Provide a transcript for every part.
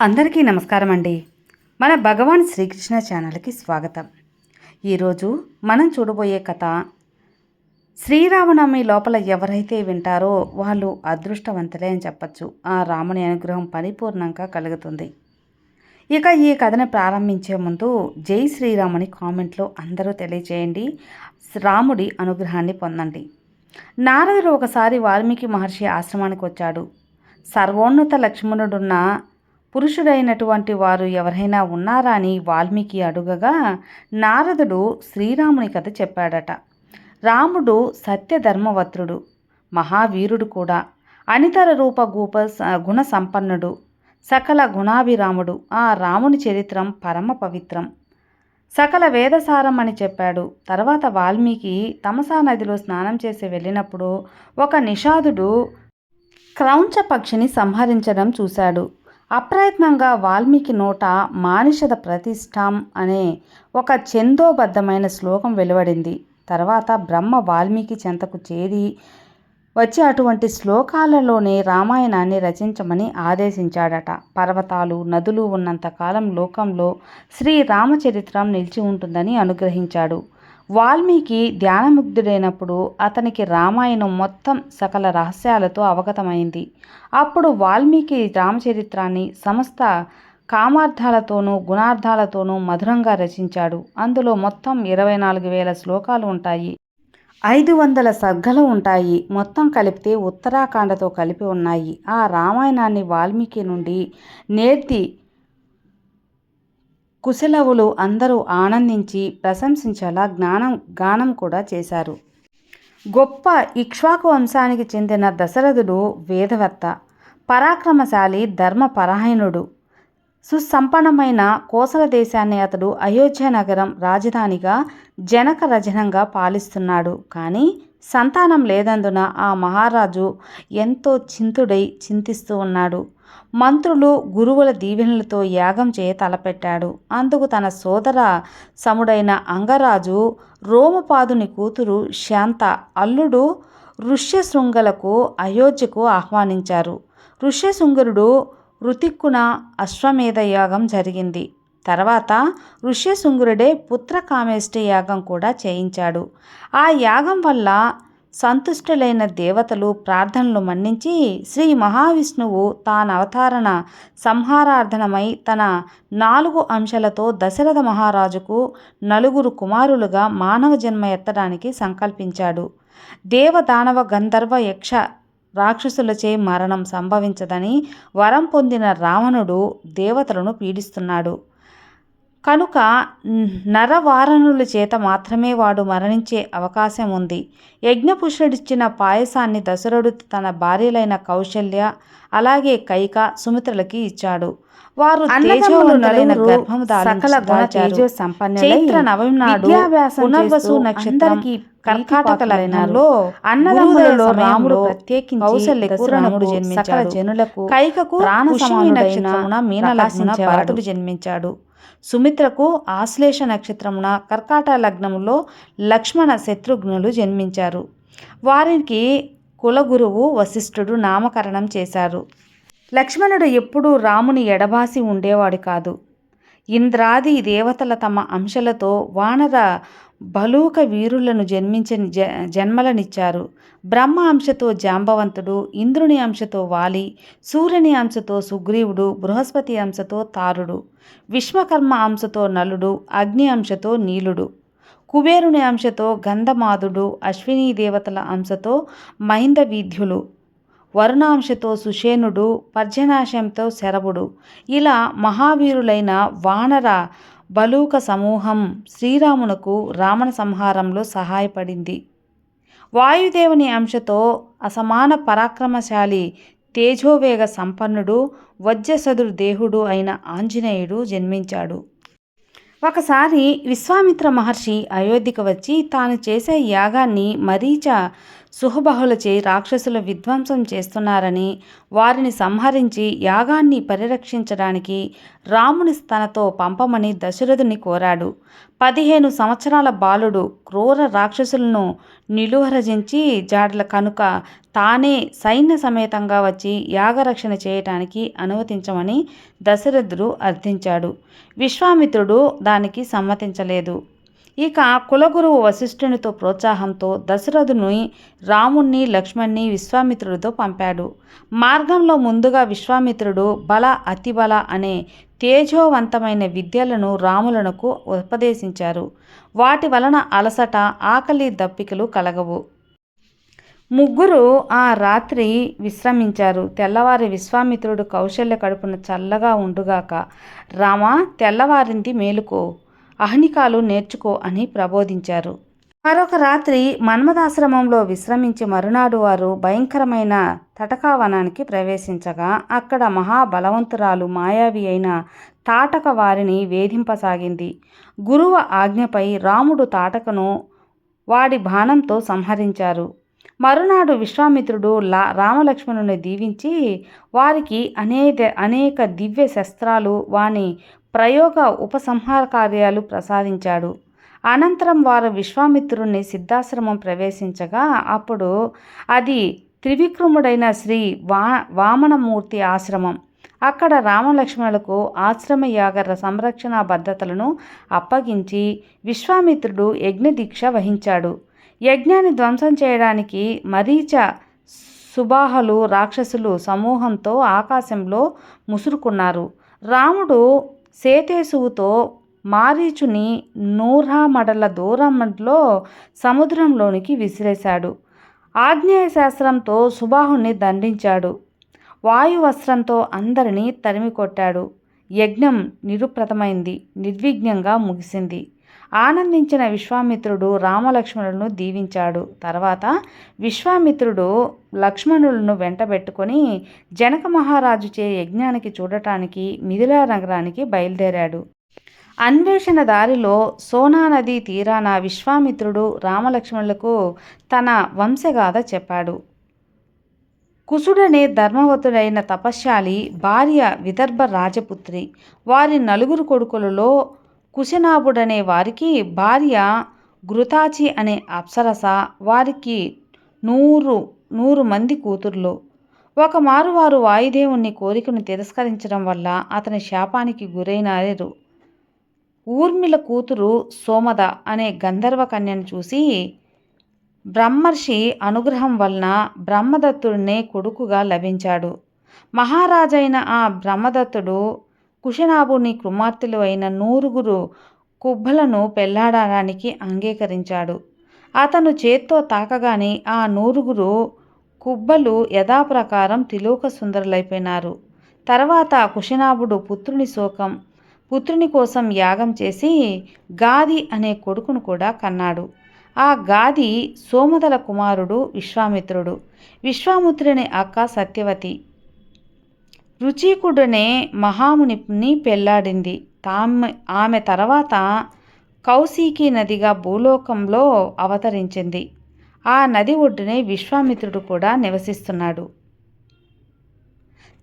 అందరికీ నమస్కారం అండి మన భగవాన్ శ్రీకృష్ణ ఛానల్కి స్వాగతం. ఈరోజు మనం చూడబోయే కథ శ్రీరామనవమి లోపల ఎవరైతే వింటారో వాళ్ళు అదృష్టవంతులే అని చెప్పచ్చు. ఆ రాముని అనుగ్రహం పరిపూర్ణంగా కలుగుతుంది. ఇక ఈ కథను ప్రారంభించే ముందు జై శ్రీరాముని కామెంట్లో అందరూ తెలియజేయండి రాముడి అనుగ్రహాన్ని పొందండి. నారదుడు ఒకసారి వాల్మీకి మహర్షి ఆశ్రమానికి వచ్చాడు. సర్వోన్నత లక్ష్మణుడున్న పురుషుడైనటువంటి వారు ఎవరైనా ఉన్నారా అని వాల్మీకి అడుగగా నారదుడు శ్రీరాముని కథ చెప్పాడట. రాముడు సత్యధర్మవత్రుడు మహావీరుడు కూడా అనితర రూప గూప స- గుణ సంపన్నుడు సకల గుణాభిరాముడు ఆ రాముని చరిత్రం పరమ పవిత్రం. సకల వేదసారం అని చెప్పాడు. తర్వాత వాల్మీకి తమసా నదిలో స్నానం చేసి వెళ్ళినప్పుడు ఒక నిషాదుడు క్రౌంచ పక్షిని సంహరించడం చూశాడు. అప్రయత్నంగా వాల్మీకి నోట మానిషద ప్రతిష్టాం అనే ఒక ఛందోబద్ధమైన శ్లోకం వెలువడింది. తర్వాత బ్రహ్మ వాల్మీకి చెంతకు చేరి వచ్చి అటువంటి శ్లోకాలలోనే రామాయణాన్ని రచించమని ఆదేశించాడట. పర్వతాలు నదులు ఉన్నంతకాలం లోకంలో శ్రీరామచరిత్రం నిలిచి ఉంటుందని అనుగ్రహించాడు. వాల్మీకి ధ్యానముగ్ధుడైనప్పుడు అతనికి రామాయణం మొత్తం సకల రహస్యాలతో అవగతమైంది. అప్పుడు వాల్మీకి రామచరిత్రాన్ని సమస్త కామార్థాలతోనూ గుణార్థాలతోనూ మధురంగా రచించాడు. అందులో మొత్తం ఇరవై నాలుగు వేల శ్లోకాలు ఉంటాయి. ఐదు వందల సర్గలు ఉంటాయి. మొత్తం కలిపితే ఉత్తరాఖండతో కలిపి ఉన్నాయి. ఆ రామాయణాన్ని వాల్మీకి నుండి నేర్తి కుశలవులు అందరూ ఆనందించి ప్రశంసించేలా జ్ఞానం గానం కూడా చేశారు. గొప్ప ఇక్ష్వాకు వంశానికి చెందిన దశరథుడు వేదవత్త పరాక్రమశాలి ధర్మపరాయణుడు. సుసంపన్నమైన కోసల దేశాన్ని అతడు అయోధ్య నగరం రాజధానిగా జనక రజనంగా పాలిస్తున్నాడు. కానీ సంతానం లేనందున ఆ మహారాజు ఎంతో చింతుడై చింతిస్తూ ఉన్నాడు. మంత్రులు గురువుల దీవెనలతో యాగం చేయ తలపెట్టాడు. అందుకు తన సోదర సముడైన అంగరాజు రోమపాదుని కూతురు శాంత అల్లుడు ఋష్యశృంగలకు అయోధ్యకు ఆహ్వానించారు. ఋష్యశృంగరుడు ఋతిక్కున అశ్వమేధ యాగం జరిగింది. తర్వాత ఋష్యశృంగురుడే పుత్రకామేష్టి యాగం కూడా చేయించాడు. ఆ యాగం వల్ల సంతుష్టులైన దేవతలు ప్రార్థనలు మన్నించి శ్రీ మహావిష్ణువు తానవతారణ సంహారార్థనమై తన నాలుగు అంశాలతో దశరథ మహారాజుకు నలుగురు కుమారులుగా మానవ జన్మ ఎత్తడానికి సంకల్పించాడు. దేవదానవ గంధర్వ యక్ష రాక్షసులచే మరణం సంభవించదని వరం పొందిన రావణుడు దేవతలను పీడిస్తున్నాడు. కనుక నరవారణుల చేత మాత్రమే వాడు మరణించే అవకాశం ఉంది. యజ్ఞపుష్యుడిచ్చిన పాయసాన్ని దశరథుడు తన భార్యలైన కౌశల్య అలాగే కైక సుమిత్రలకి ఇచ్చాడు. వారు తేజోవంతులైన గర్భము చైత్ర నవమి నాడు పునర్వసు నక్షత్రానికి కర్కాటక లగ్నంలో అన్నదమ్ములలో రాముడు ప్రత్యేకించి కౌశల్యకు రాముడు జన్మించాడు. జనులకు కైకకు ప్రాణ నక్షత్రమున మీనలగ్న భరతుడు జన్మించాడు. సుమిత్రకు ఆశ్లేష నక్షత్రమున కర్కాట లగ్నములో లక్ష్మణ శత్రుఘ్నులు జన్మించారు. వారికి కులగురువు వశిష్ఠుడు నామకరణం చేశారు. లక్ష్మణుడు ఎప్పుడూ రాముని ఎడబాసి ఉండేవాడు కాదు. ఇంద్రాది దేవతల తమ అంశలతో వానర బలూక వీరులను జన్మించని జ జన్మలనిచ్చారు. బ్రహ్మ అంశతో జాంబవంతుడు ఇంద్రుని అంశతో వాలి సూర్యుని అంశతో సుగ్రీవుడు బృహస్పతి అంశతో తారుడు విశ్వకర్మ అంశతో నలుడు అగ్ని అంశతో నీలుడు కుబేరుని అంశతో గంధమాదుడు అశ్వినీ దేవతల అంశతో మైందవీధ్యులు వరుణాంశతో సుషేనుడు పర్జనాశంతో శరభుడు ఇలా మహావీరులైన వానర బలూక సమూహం శ్రీరామునకు రావణ సంహారంలో సహాయపడింది. వాయుదేవుని అంశతో అసమాన పరాక్రమశాలి తేజోవేగ సంపన్నుడు వజ్రసదురు దేహుడు అయిన ఆంజనేయుడు జన్మించాడు. ఒకసారి విశ్వామిత్ర మహర్షి అయోధ్యకు వచ్చి తాను చేసే యాగాన్ని మరీచ సుహబహులచే రాక్షసుల విధ్వంసం చేస్తున్నారని వారిని సంహరించి యాగాన్ని పరిరక్షించడానికి రాముని తనతో పంపమని దశరథుని కోరాడు. పదిహేను సంవత్సరాల బాలుడు క్రూర రాక్షసులను నిలువరజించి జాడల కనుక తానే సైన్య సమేతంగా వచ్చి యాగరక్షణ చేయటానికి అనుమతించమని దశరథుడు అర్థించాడు. విశ్వామిత్రుడు దానికి సమ్మతించలేదు. ఇక కులగురువు వశిష్ఠునితో ప్రోత్సాహంతో దశరథుని రాముణ్ణి లక్ష్మణ్ణి విశ్వామిత్రుడితో పంపాడు. మార్గంలో ముందుగా విశ్వామిత్రుడు బల అతిబల అనే తేజోవంతమైన విద్యలను రాములకు ఉపదేశించారు. వాటి వలన అలసట ఆకలి దప్పికలు కలగవు. ముగ్గురు ఆ రాత్రి విశ్రమించారు. తెల్లవారి విశ్వామిత్రుడు కౌశల్య కడుపున చల్లగా ఉండుగాక రామ తెల్లవారింది మేలుకో. అహనికాలు నేర్చుకో అని ప్రబోధించారు. మరొక రాత్రి మన్మదాశ్రమంలో విశ్రమించి మరునాడు వారు భయంకరమైన తటకావనానికి ప్రవేశించగా అక్కడ మహాబలవంతురాలు మాయావి అయిన తాటక వారిని వేధింపసాగింది. గురువు ఆజ్ఞపై రాముడు తాటకను వాడి బాణంతో సంహరించారు. మరునాడు విశ్వామిత్రుడు లా రామలక్ష్మణుని దీవించి వారికి అనేక అనేక దివ్య శస్త్రాలు వాని ప్రయోగ ఉపసంహార కార్యాలు ప్రసాదించాడు. అనంతరం వారు విశ్వామిత్రుణ్ణి సిద్ధాశ్రమం ప్రవేశించగా అప్పుడు అది త్రివిక్రముడైన శ్రీ వా వామనమూర్తి ఆశ్రమం. అక్కడ రామలక్ష్మణులకు ఆశ్రమ యాగర సంరక్షణ భద్రతలను అప్పగించి విశ్వామిత్రుడు యజ్ఞదీక్ష వహించాడు. యజ్ఞాన్ని ధ్వంసం చేయడానికి మరీచ సుబాహలు రాక్షసులు సమూహంతో ఆకాశంలో ముసురుకున్నారు. రాముడు సేతేశువుతో మారీచుని నూరామడల దూరంలో సముద్రంలోనికి విసిరేశాడు. ఆగ్నేయ శాస్త్రంతో సుబాహుని దండించాడు. వాయువస్త్రంతో అందరినీ తరిమి కొట్టాడు యజ్ఞం నిరుప్రతమైంది నిర్విఘ్నంగా ముగిసింది. ఆనందించిన విశ్వామిత్రుడు రామలక్ష్మణులను దీవించాడు. తర్వాత విశ్వామిత్రుడు లక్ష్మణులను వెంటబెట్టుకొని జనక మహారాజు చే యజ్ఞానికి చూడటానికి మిథిలా నగరానికి బయలుదేరాడు. అన్వేషణ దారిలో సోనా నది తీరాన విశ్వామిత్రుడు రామలక్ష్మణులకు తన వంశగాథ చెప్పాడు. కుసుడనే ధర్మవతుడైన తపశ్శాలి భార్య విదర్భ రాజపుత్రి. వారి నలుగురు కొడుకులలో కుశనాభుడనే వారికి భార్య ఘృతాచి అనే అప్సరస వారికి నూరు నూరు మంది కూతుర్లు. ఒకమారు వారు వాయుదేవుని కోరికను తిరస్కరించడం వల్ల అతని శాపానికి గురైనారు ఊర్మిళ కూతురు సోమద అనే గంధర్వ కన్యను చూసి బ్రహ్మర్షి అనుగ్రహం వలన బ్రహ్మదత్తుడినే కొడుకుగా లభించాడు. మహారాజైన ఆ బ్రహ్మదత్తుడు కుశనాభుని కుమార్తెలు అయిన నూరుగురు కుబ్బలను పెళ్ళాడడానికి అంగీకరించాడు. అతను చేత్తో తాకగానే ఆ నూరుగురు కుబ్బలు యథాప్రకారం తిలోక సుందరులైపోయినారు. తర్వాత కుశనాభుడు పుత్రుని శోకం పుత్రుని కోసం యాగం చేసి గాది అనే కొడుకును కూడా కన్నాడు. ఆ గాది సోమదల కుమారుడు విశ్వామిత్రుడు. విశ్వామిత్రుని అక్క సత్యవతి. రుచికుడనే మహామునిని పెళ్ళాడింది. తామె ఆమె తర్వాత కౌశీకి నదిగా భూలోకంలో అవతరించింది. ఆ నది ఒడ్డునే విశ్వామిత్రుడు కూడా నివసిస్తున్నాడు.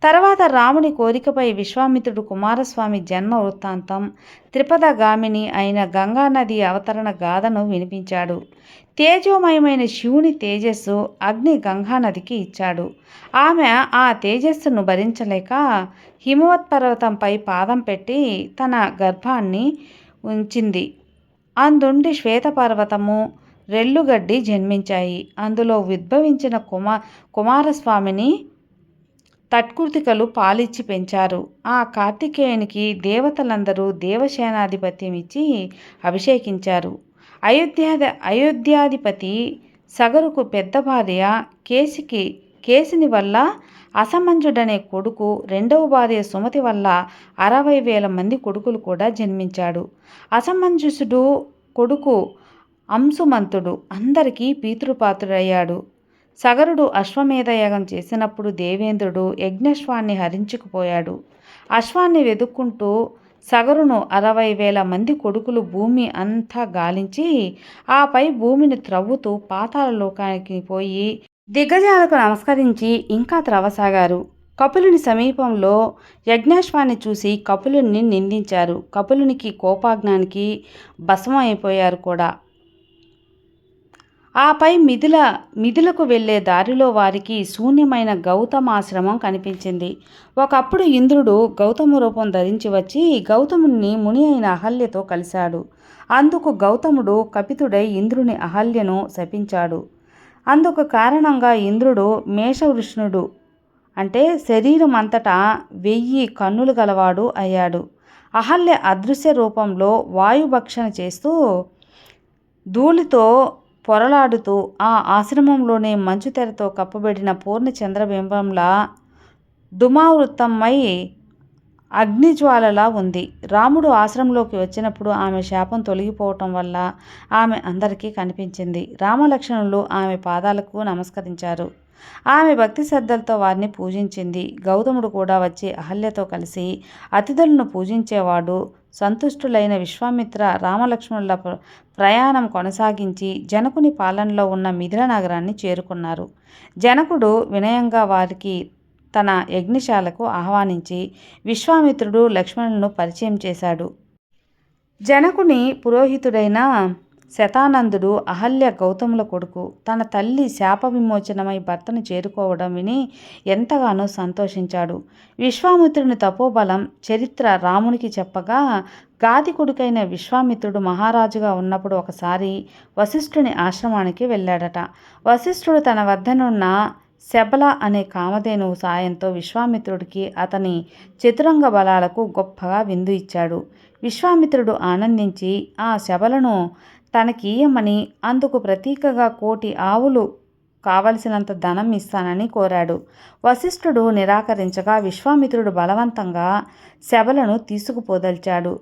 తర్వాత రాముని కోరికపై విశ్వామిత్రుడు కుమారస్వామి జన్మ వృత్తాంతం. త్రిపదగామిని అయిన గంగానది అవతరణ గాథను వినిపించాడు. తేజోమయమైన శివుని తేజస్సు అగ్ని గంగానదికి ఇచ్చాడు. ఆమె ఆ తేజస్సును భరించలేక హిమవత్ పర్వతంపై పాదం పెట్టి తన గర్భాన్ని ఉంచింది. అందుండి శ్వేతపర్వతము రెల్లుగడ్డి జన్మించాయి. అందులో ఉద్భవించిన కుమా కుమారస్వామిని తట్కుర్తికలు పాలిచ్చి పెంచారు. ఆ కార్తికేయునికి దేవతలందరూ దేవసేనాధిపత్యం ఇచ్చి అభిషేకించారు. అయోధ్యాధి అయోధ్యాధిపతి సగరుకు పెద్ద భార్య కేసికి కేసిని వల్ల అసమంజుడనే కొడుకు రెండవ భార్య సుమతి వల్ల అరవై వేల మంది కొడుకులు కూడా జన్మించాడు. అసమంజసుడు కొడుకు అంశుమంతుడు. అందరికీ పీతృపాత్రుడయ్యాడు. సగరుడు అశ్వమేధయాగం చేసినప్పుడు దేవేంద్రుడు యజ్ఞశ్వాన్ని హరించుకుపోయాడు. అశ్వాన్ని వెతుక్కుంటూ సగరును అరవై వేల మంది కొడుకులు భూమి అంతా గాలించి ఆపై భూమిని త్రవ్వుతూ పాతాల లోకానికి పోయి దిగ్గజాలకు నమస్కరించి ఇంకా త్రవ్వసాగారు. కపులుని సమీపంలో యజ్ఞాశ్వాన్ని చూసి కపులుని నిందించారు. కపులునికి కోపాజ్ఞానికి భస్మం అయిపోయారు కూడా. ఆపై మిథుల మిథులకు వెళ్ళే దారిలో వారికి శూన్యమైన గౌతమాశ్రమం కనిపించింది. ఒకప్పుడు ఇంద్రుడు గౌతమ రూపం ధరించి వచ్చి గౌతముని ముని అయిన అహల్యతో కలిశాడు. అందుకు గౌతముడు కపితుడై ఇంద్రుని అహల్యను శపించాడు. అందుకు కారణంగా ఇంద్రుడు మేషవృష్ణుడు అంటే శరీరం అంతటా వెయ్యి కన్నులు గలవాడు అయ్యాడు. అహల్య అదృశ్య రూపంలో వాయుభక్షణ చేస్తూ ధూళితో పొరలాడుతూ ఆ ఆశ్రమంలోనే మంచు తెరతో కప్పబడిన పూర్ణ చంద్రబింబంలా దుమావృత్తమై అగ్నిజ్వాలలా ఉంది. రాముడు ఆశ్రమంలోకి వచ్చినప్పుడు ఆమె శాపం తొలగిపోవటం వల్ల ఆమె అందరికీ కనిపించింది. రామలక్ష్మణులు ఆమె పాదాలకు నమస్కరించారు. ఆమె భక్తి శ్రద్ధలతో వారిని పూజించింది. గౌతముడు కూడా వచ్చి అహల్యతో కలిసి అతిథులను పూజించేవాడు సంతుష్టులైన విశ్వామిత్ర రామలక్ష్మణుల ప్రయాణం కొనసాగించి జనకుని పాలనలో ఉన్న మిథిల నగరాన్ని చేరుకున్నారు. జనకుడు వినయంగా వారికి తన యజ్ఞశాలకు ఆహ్వానించి విశ్వామిత్రుడు లక్ష్మణులను పరిచయం చేశాడు. జనకుని పురోహితుడైన శతానందుడు అహల్య గౌతముల కొడుకు. తన తల్లి శాప విమోచనమై భర్తను చేరుకోవడం విని ఎంతగానో సంతోషించాడు. విశ్వామిత్రుని తపోబలం చరిత్ర రామునికి చెప్పగా గాది కొడుకైన విశ్వామిత్రుడు మహారాజుగా ఉన్నప్పుడు ఒకసారి వశిష్ఠుని ఆశ్రమానికి వెళ్ళాడట. వశిష్ఠుడు తన వద్దనున్న శబల అనే కామధేనువు సాయంతో విశ్వామిత్రుడికి అతని చతురంగ బలాలకు గొప్పగా విందు ఇచ్చాడు. విశ్వామిత్రుడు ఆనందించి ఆ శబలను తనకీయమని అందుకు ప్రతీకగా కోటి ఆవులు కావలసినంత ధనం ఇస్తానని కోరాడు. వశిష్ఠుడు నిరాకరించగా విశ్వామిత్రుడు బలవంతంగా శబలను తీసుకుపోదల్చాడు.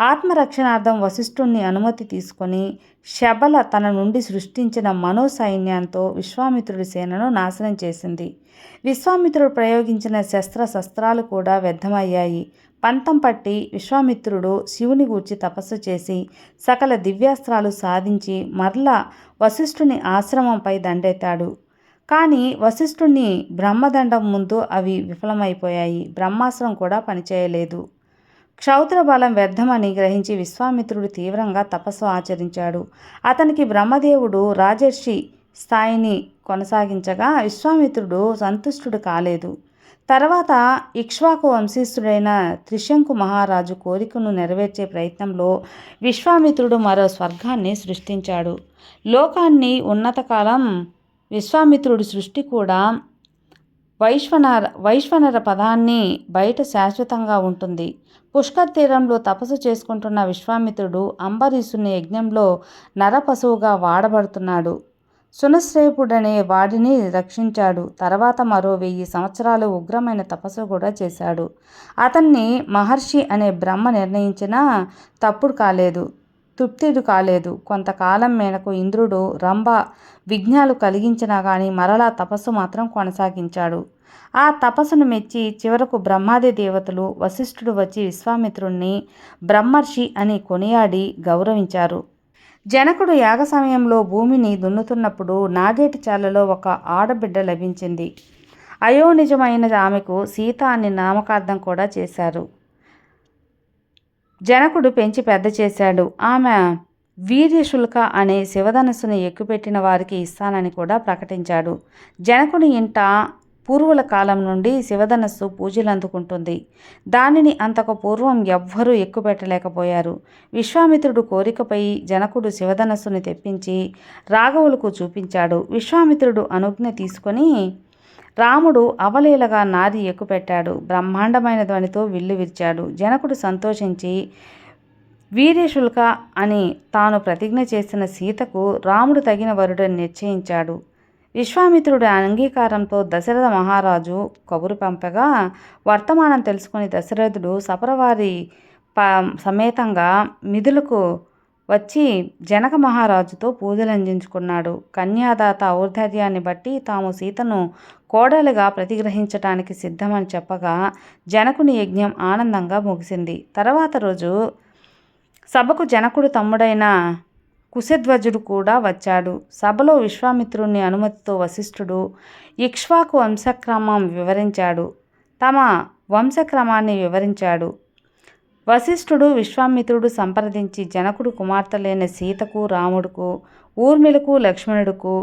ఆత్మరక్షణార్థం వశిష్ఠుణ్ణి అనుమతి తీసుకొని శబల తన నుండి సృష్టించిన మనో సైన్యంతో విశ్వామిత్రుడి సేనను నాశనం చేసింది. విశ్వామిత్రుడు ప్రయోగించిన శస్త్ర శస్త్రాలు కూడా వ్యర్థమయ్యాయి. పంతం పట్టి విశ్వామిత్రుడు శివుని గూర్చి తపస్సు చేసి సకల దివ్యాస్త్రాలు సాధించి మరలా వశిష్ఠుని ఆశ్రమంపై దండెత్తాడు. కానీ వశిష్ఠుని బ్రహ్మదండం ముందు అవి విఫలమైపోయాయి. బ్రహ్మాస్త్రం కూడా పనిచేయలేదు. క్షౌత్ర బలం వ్యర్థమని గ్రహించి విశ్వామిత్రుడు తీవ్రంగా తపస్సు ఆచరించాడు. అతనికి బ్రహ్మదేవుడు రాజర్షి స్థాయిని కొనసాగించగా విశ్వామిత్రుడు సంతుష్టుడు కాలేదు. తర్వాత ఇక్ష్వాకు వంశీస్థుడైన త్రిశంకు మహారాజు కోరికను నెరవేర్చే ప్రయత్నంలో విశ్వామిత్రుడు మరో స్వర్గాన్ని సృష్టించాడు. లోకాన్ని ఉన్నతకాలం విశ్వామిత్రుడి సృష్టి కూడా వైశ్వనర వైశ్వనర పదాన్ని బయట శాశ్వతంగా ఉంటుంది. పుష్కర్ తీరంలో తపస్సు చేసుకుంటున్న విశ్వామిత్రుడు అంబరీషుని యజ్ఞంలో నరపశువుగా వాడబడుతున్నాడు. సునశ్రేపుడనే వాడిని రక్షించాడు. తర్వాత మరో వెయ్యి సంవత్సరాలు ఉగ్రమైన తపస్సు కూడా చేశాడు. అతన్ని మహర్షి అనే బ్రహ్మ నిర్ణయించినా తప్పుడు కాలేదు తృప్తిడు కాలేదు. కొంతకాలం మేరకు ఇంద్రుడు రంభ విఘ్నాలు కలిగించినా కానీ మరలా తపస్సు మాత్రం కొనసాగించాడు. ఆ తపస్సును మెచ్చి చివరకు బ్రహ్మాది దేవతలు వశిష్ఠుడు వచ్చి విశ్వామిత్రుణ్ణి బ్రహ్మర్షి అని కొనియాడి గౌరవించారు. జనకుడు యాగ సమయంలో భూమిని దున్నుతున్నప్పుడు నాగేటి చాలలో ఒక ఆడబిడ్డ లభించింది. అయోనిజమైన ఆమెకు సీత అని నామకార్థం కూడా చేశారు. జనకుడు పెంచి పెద్ద చేశాడు. ఆమె వీర్యశుల్క అనే శివధనస్సును ఎక్కుపెట్టిన వారికి ఇస్తానని కూడా ప్రకటించాడు. జనకుని ఇంట పూర్వుల కాలం నుండి శివధనస్సు పూజలు అందుకుంటుంది. దానిని అంతకు పూర్వం ఎవ్వరూ ఎక్కుపెట్టలేకపోయారు. విశ్వామిత్రుడు కోరికపై జనకుడు శివధనస్సుని తెప్పించి రాఘవులకు చూపించాడు. విశ్వామిత్రుడు అనుజ్ఞ తీసుకొని రాముడు అవలీలగా నాది ఎక్కుపెట్టాడు. బ్రహ్మాండమైన ధ్వనితో విల్లు విరిచాడు. జనకుడు సంతోషించి వీర్యశుల్క అని తాను ప్రతిజ్ఞ చేసిన సీతకు రాముడు తగిన వరుడని నిశ్చయించాడు. విశ్వామిత్రుడి అంగీకారంతో దశరథ మహారాజు కబురు పంపగా వర్తమానం తెలుసుకుని దశరథుడు సపరవారి ప సమేతంగా మిథులకు వచ్చి జనక మహారాజుతో పూజలందించుకున్నాడు కన్యాదాత ఔర్ధర్యాన్ని బట్టి తాము సీతను కోడలుగా ప్రతిగ్రహించటానికి సిద్ధమని చెప్పగా జనకుని యజ్ఞం ఆనందంగా ముగిసింది. తర్వాత రోజు సభకు జనకుడు తమ్ముడైన కుశధ్వజుడు కూడా వచ్చాడు. సభలో విశ్వామిత్రుని అనుమతితో వశిష్ఠుడు ఇక్ష్వాకు వంశక్రమం వివరించాడు. తమ వంశక్రమాన్ని వివరించాడు. వశిష్ఠుడు విశ్వామిత్రుడు సంప్రదించి జనకుడు కుమార్తెలైన సీతకు రాముడుకు ఊర్మిళకు లక్ష్మణుడుకు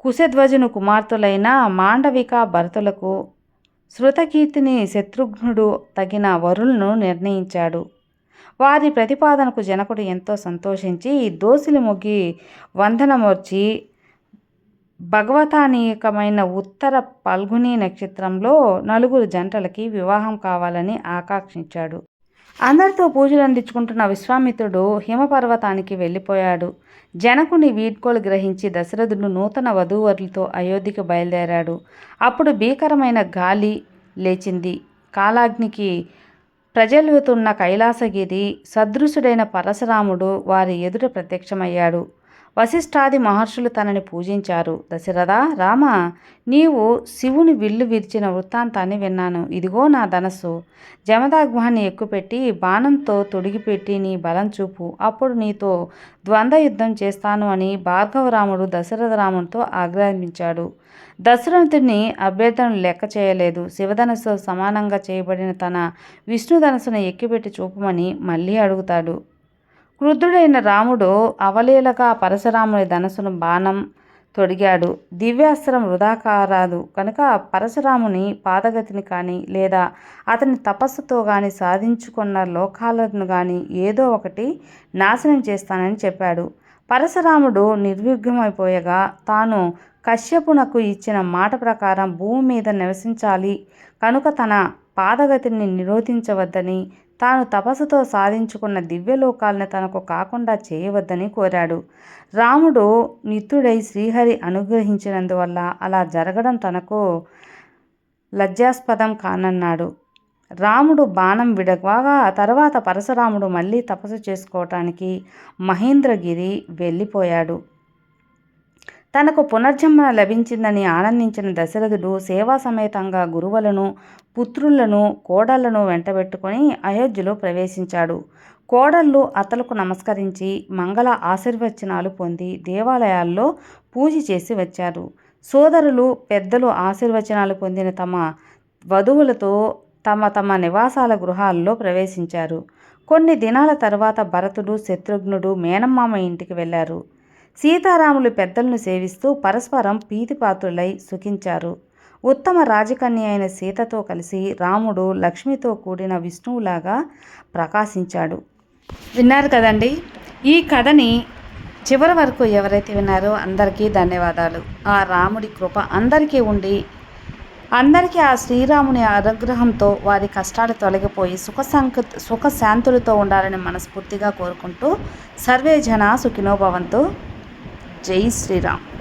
కుశధ్వజును కుమార్తెలైన మాండవిక భరతులకు శృతకీర్తిని శత్రుఘ్నుడు తగిన వరులను నిర్ణయించాడు. వారి ప్రతిపాదనకు జనకుడు ఎంతో సంతోషించి దోసిలి మొగ్గి వందనమర్చి భగవతానీయకమైన ఉత్తర పల్గుని నక్షత్రంలో నలుగురు జంటలకి వివాహం కావాలని ఆకాంక్షించాడు. అందరితో పూజలు అందించుకుంటున్న విశ్వామిత్రుడు హిమపర్వతానికి వెళ్ళిపోయాడు. జనకుని వీడ్కోలు గ్రహించి దశరథుడు నూతన వధూవరులతో అయోధ్యకు బయలుదేరాడు. అప్పుడు భీకరమైన గాలి లేచింది. కాలాగ్నికి ప్రజలుతున్న కైలాసగిరి సదృశుడైన పరశురాముడు వారి ఎదుట ప్రత్యక్షమయ్యాడు. వశిష్ఠాది మహర్షులు తనని పూజించారు. దశరథ రామ నీవు శివుని విల్లు విరిచిన వృత్తాంతాన్ని విన్నాను. ఇదిగో నా ధనస్సు. జమదాగ్వాన్ని ఎక్కుపెట్టి బాణంతో తొడిగిపెట్టి నీ బలం చూపు. అప్పుడు నీతో ద్వంద్వ యుద్ధం చేస్తాను అని భార్గవరాముడు దశరథరామునితో ఆగ్రహించాడు. దశరథుని అభ్యర్థనలు లెక్క చేయలేదు. శివధనస్సు సమానంగా చేయబడిన తన విష్ణుధనస్సును ఎక్కిపెట్టి చూపమని మళ్ళీ అడుగుతాడు. క్రుద్ధుడైన రాముడు అవలీలగా పరశురాముని ధనసును బాణం తొడిగాడు. దివ్యాస్త్రం వృధా కారాదు. కనుక పరశురాముని పాదగతిని కానీ లేదా అతని తపస్సుతో కానీ సాధించుకున్న లోకాలను కానీ ఏదో ఒకటి నాశనం చేస్తానని చెప్పాడు. పరశురాముడు నిర్విఘ్నమైపోయగా తాను కశ్యపునకు ఇచ్చిన మాట ప్రకారం భూమి మీద నివసించాలి. కనుక తన పాదగతిని నిరోధించవద్దని తాను తపస్సుతో సాధించుకున్న దివ్యలోకాలను తనకు కాకుండా చేయవద్దని కోరాడు. రాముడు నిత్యుడై శ్రీహరి అనుగ్రహించినందువల్ల అలా జరగడం తనకు లజ్జాస్పదం కానన్నాడు. రాముడు బాణం విడగా తర్వాత పరశురాముడు మళ్ళీ తపస్సు చేసుకోవటానికి మహేంద్రగిరి వెళ్ళిపోయాడు. తనకు పునర్జన్మ లభించిందని ఆనందించిన దశరథుడు సేవా సమేతంగా గురువులను పుత్రులను కోడళ్ళను వెంటబెట్టుకొని అయోధ్యలో ప్రవేశించాడు. కోడళ్ళు అతలకు నమస్కరించి మంగళ ఆశీర్వచనాలు పొంది దేవాలయాల్లో పూజ చేసి వచ్చారు. సోదరులు పెద్దలు ఆశీర్వచనాలు పొందిన తమ వధువులతో తమ తమ నివాసాల గృహాల్లో ప్రవేశించారు. కొన్ని దినాల తర్వాత భరతుడు శత్రుఘ్నుడు మేనమామ ఇంటికి వెళ్ళారు. సీతారాములు పెద్దలను సేవిస్తూ పరస్పరం ప్రీతిపాత్రులై సుఖించారు. ఉత్తమ రాజకన్య అయిన సీతతో కలిసి రాముడు లక్ష్మితో కూడిన విష్ణువులాగా ప్రకాశించాడు. విన్నారు కదండి? ఈ కథని చివరి వరకు ఎవరైతే విన్నారో అందరికీ ధన్యవాదాలు. ఆ రాముడి కృప అందరికీ ఉండి అందరికీ ఆ శ్రీరాముని అనుగ్రహంతో వారి కష్టాలు తొలగిపోయి సుఖ సంక సుఖ శాంతులతో ఉండాలని మనస్ఫూర్తిగా కోరుకుంటూ సర్వే జన సుఖినోభవంతో జై శ్రీరామ్.